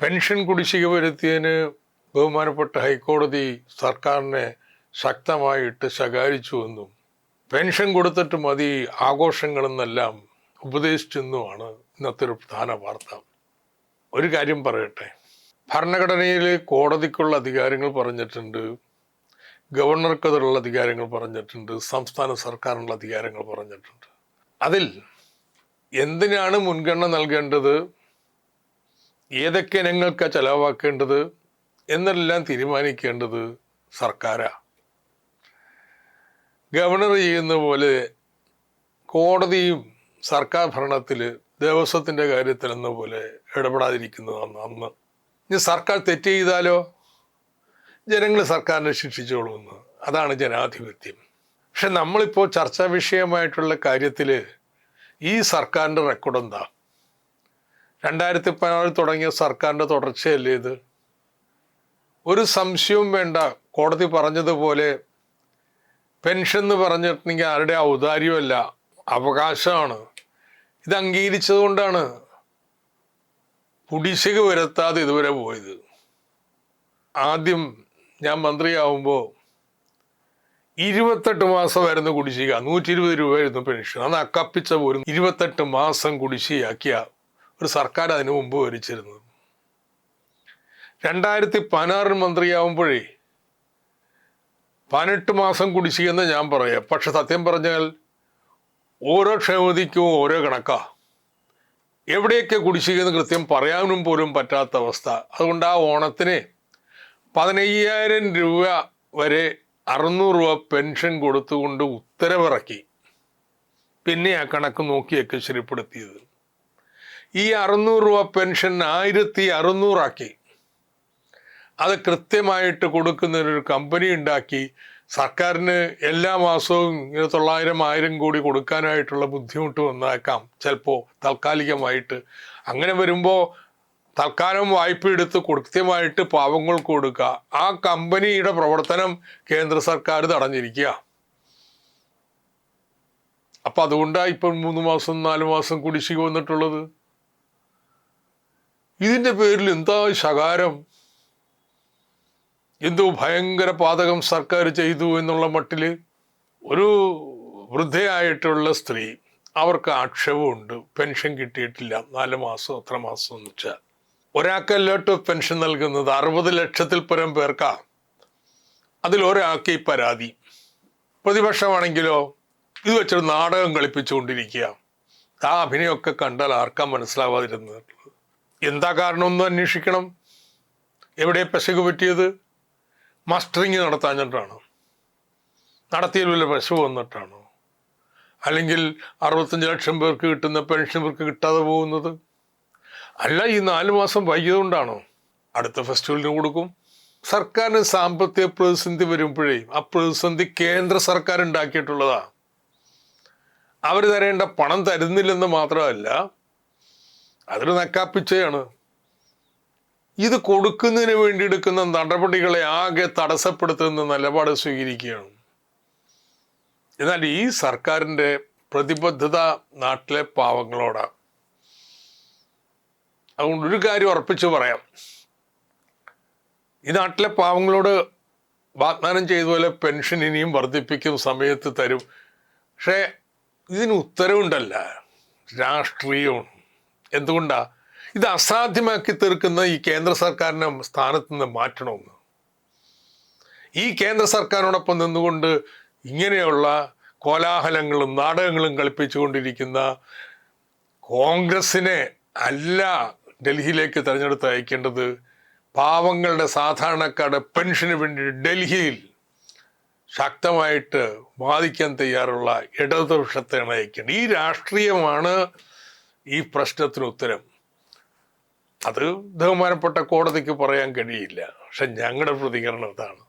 Pension കുടിശ്ശിക വരുത്തിയതിന് ബഹുമാനപ്പെട്ട ഹൈക്കോടതി സർക്കാരിനെ ശക്തമായിട്ട് ശകാരിച്ചുവെന്നും പെൻഷൻ കൊടുത്തിട്ട് മതി ആഘോഷങ്ങളെന്നെല്ലാം ഉപദേശിച്ചെന്നുമാണ് ഇന്നത്തെ ഒരു പ്രധാന വാർത്ത. ഒരു കാര്യം പറയട്ടെ. ഭരണഘടനയിൽ കോടതിക്കുള്ള അധികാരങ്ങൾ പറഞ്ഞിട്ടുണ്ട് ഗവർണർക്കതിലുള്ള അധികാരങ്ങൾ പറഞ്ഞിട്ടുണ്ട് സംസ്ഥാന സർക്കാരിനുള്ള അധികാരങ്ങൾ പറഞ്ഞിട്ടുണ്ട്. അതിൽ എന്തിനാണ് മുൻഗണന നൽകേണ്ടത്? ഏതൊക്കെ ഇനങ്ങൾക്ക് ചെലവാക്കേണ്ടത് എന്നെല്ലാം തീരുമാനിക്കേണ്ടത് സർക്കാരാ. ഗവർണർ ചെയ്യുന്ന പോലെ കോടതിയും സർക്കാർ ഭരണത്തിൽ ദേവസ്വത്തിന്റെ കാര്യത്തിൽ എന്ന പോലെ ഇടപെടാതിരിക്കുന്നതാണ് അന്ന്. ഇനി സർക്കാർ തെറ്റ് ചെയ്താലോ? ജനങ്ങൾ സർക്കാരിനെ ശിക്ഷിച്ചോളുമെന്ന് അതാണ് ജനാധിപത്യം. പക്ഷെ നമ്മളിപ്പോൾ ചർച്ചാ വിഷയമായിട്ടുള്ള കാര്യത്തിൽ ഈ സർക്കാരിന്റെ റെക്കോർഡ് എന്താ? രണ്ടായിരത്തി പതിനാറിൽ തുടങ്ങിയ സർക്കാരിന്റെ തുടർച്ചയല്ലേ ഇത്? ഒരു സംശയവും വേണ്ട. കോടതി പറഞ്ഞതുപോലെ പെൻഷൻ എന്ന് പറഞ്ഞിട്ടുണ്ടെങ്കിൽ ആരുടെ ഔദാര്യമല്ല. അവകാശമാണ്. ഇത് അംഗീകരിച്ചതുകൊണ്ടാണ് കുടിശ്ശിക വരുത്താതെ ഇതുവരെ പോയത്. ആദ്യം ഞാൻ മന്ത്രിയാവുമ്പോൾ ഇരുപത്തെട്ട് മാസമായിരുന്നു കുടിശ്ശിക. നൂറ്റി ഇരുപത് രൂപയായിരുന്നു പെൻഷൻ. അന്ന് അക്കപ്പിച്ച പോലും ഇരുപത്തെട്ട് മാസം കുടിശ്ശികയാക്കിയ ഒരു സർക്കാർ അതിനു മുമ്പ് ഭരിച്ചിരുന്നത്. രണ്ടായിരത്തി പതിനാറിന് മന്ത്രിയാവുമ്പോഴേ പതിനെട്ട് മാസം കുടിശ്ശികയെന്ന് ഞാൻ പറയാം. പക്ഷെ സത്യം പറഞ്ഞാൽ ഓരോ ക്ഷേമതിക്കും ഓരോ കണക്കാ. എവിടെയൊക്കെ കുടിശ്ശികയെന്ന് കൃത്യം പറയാനും പോലും പറ്റാത്ത അവസ്ഥ. അതുകൊണ്ട് ആ ഓണത്തിന് പതിനയ്യായിരം രൂപ വരെ അറുന്നൂറ് രൂപ പെൻഷൻ കൊടുത്തുകൊണ്ട് ഉത്തരവിറക്കി. പിന്നെ ആ കണക്ക് നോക്കിയൊക്കെ ശരിപ്പെടുത്തിയത്. ഈ അറുന്നൂറ് രൂപ പെൻഷൻ ആയിരത്തി അറുന്നൂറാക്കി. അത് കൃത്യമായിട്ട് കൊടുക്കുന്നതിനൊരു കമ്പനി ഉണ്ടാക്കി സർക്കാരിന് എല്ലാ മാസവും ഇങ്ങനെ തൊള്ളായിരം ആയിരം കോടി കൊടുക്കാനായിട്ടുള്ള ബുദ്ധിമുട്ട് വന്നേക്കാം. ചിലപ്പോൾ താൽക്കാലികമായിട്ട്. അങ്ങനെ വരുമ്പോൾ തൽക്കാലം വായ്പ എടുത്ത് കൃത്യമായിട്ട് പാവങ്ങൾക്ക് കൊടുക്കുക. ആ കമ്പനിയുടെ പ്രവർത്തനം കേന്ദ്ര സർക്കാർ തടഞ്ഞിരിക്കുക. അപ്പം അതുകൊണ്ടാണ് ഇപ്പം മൂന്ന് മാസം നാല് മാസം കുടിശ്ശിക വന്നിട്ടുള്ളത്? ഇതിന്റെ പേരിൽ എന്താ ശകാരം? എന്തോ ഭയങ്കര പാതകം സർക്കാർ ചെയ്തു എന്നുള്ള മട്ടിൽ ഒരു വൃദ്ധയായിട്ടുള്ള സ്ത്രീ അവർക്ക് ആക്ഷേപമുണ്ട്. പെൻഷൻ കിട്ടിയിട്ടില്ല. നാല് മാസം എത്ര മാസം എന്ന് വെച്ചാൽ. ഒരാൾക്കല്ലോട്ട് പെൻഷൻ നൽകുന്നത്. അറുപത് ലക്ഷത്തിൽ പരം പേർക്കാ. അതിലൊരാൾക്ക് ഈ പരാതി. പ്രതിപക്ഷമാണെങ്കിലോ ഇത് വെച്ചൊരു നാടകം കളിപ്പിച്ചുകൊണ്ടിരിക്കുക. ആ അഭിനയമൊക്കെ കണ്ടാൽ ആർക്കാ മനസ്സിലാവാതിരുന്നത്? എന്താ കാരണമൊന്നും അന്വേഷിക്കണം. എവിടെ പെശക് പറ്റിയത്? മസ്റ്ററിങ് നടത്താഞ്ഞിട്ടാണോ നടത്തിയ വല്ല പശു വന്നിട്ടാണോ? അല്ലെങ്കിൽ അറുപത്തഞ്ച് ലക്ഷം പേർക്ക് കിട്ടുന്ന പെൻഷൻ ഇവർക്ക് കിട്ടാതെ പോകുന്നത്? അല്ല ഈ നാല് മാസം വൈകിയതുകൊണ്ടാണോ? അടുത്ത ഫെസ്റ്റിവലിന് കൊടുക്കും. സർക്കാരിന് സാമ്പത്തിക പ്രതിസന്ധി വരുമ്പോഴേ ആ പ്രതിസന്ധി കേന്ദ്ര സർക്കാർ ഉണ്ടാക്കിയിട്ടുള്ളതാ. അവർ തരേണ്ട പണം തരുന്നില്ലെന്ന് മാത്രമല്ല അതൊരു നക്കാപ്പിച്ചയാണ്. ഇത് കൊടുക്കുന്നതിന് വേണ്ടി എടുക്കുന്ന നടപടികളെ ആകെ തടസ്സപ്പെടുത്തുന്ന നിലപാട് സ്വീകരിക്കുകയാണ്. എന്നാൽ ഈ സർക്കാരിന്റെ പ്രതിബദ്ധത നാട്ടിലെ പാവങ്ങളോടാണ് അതുകൊണ്ട് ഒരു കാര്യം ഉറപ്പിച്ചു പറയാം. ഈ നാട്ടിലെ പാവങ്ങളോട് വാഗ്ദാനം ചെയ്ത പോലെ പെൻഷൻ ഇനിയും വർദ്ധിപ്പിക്കും സമയത്ത് തരും. പക്ഷേ ഇതിന് ഉത്തരവുണ്ടല്ല. രാഷ്ട്രീയവും എന്തുകൊണ്ടാ? ഇത് അസാധ്യമാക്കി തീർക്കുന്ന ഈ കേന്ദ്ര സർക്കാരിനെ സ്ഥാനത്ത് നിന്ന് മാറ്റണമെന്ന്. ഈ കേന്ദ്ര സർക്കാരിനോടൊപ്പം നിന്നുകൊണ്ട് ഇങ്ങനെയുള്ള കോലാഹലങ്ങളും നാടകങ്ങളും കളിപ്പിച്ചുകൊണ്ടിരിക്കുന്ന കോൺഗ്രസിനെ അല്ല ഡൽഹിയിലേക്ക് തെരഞ്ഞെടുത്ത് അയക്കേണ്ടത് പാവങ്ങളുടെ സാധാരണക്കാരുടെ പെൻഷന് വേണ്ടി ഡൽഹിയിൽ ശക്തമായിട്ട് വാദിക്കാൻ തയ്യാറുള്ള ഇടതുപക്ഷത്തെയാണ് അയക്കേണ്ടത്. ഈ രാഷ്ട്രീയമാണ് ഈ പ്രശ്നത്തിന് ഉത്തരം. അത് ബഹുമാനപ്പെട്ട കോടതിക്ക് പറയാൻ കഴിയില്ല. പക്ഷെ ഞങ്ങളുടെ പ്രതികരണം ഇതാണ്.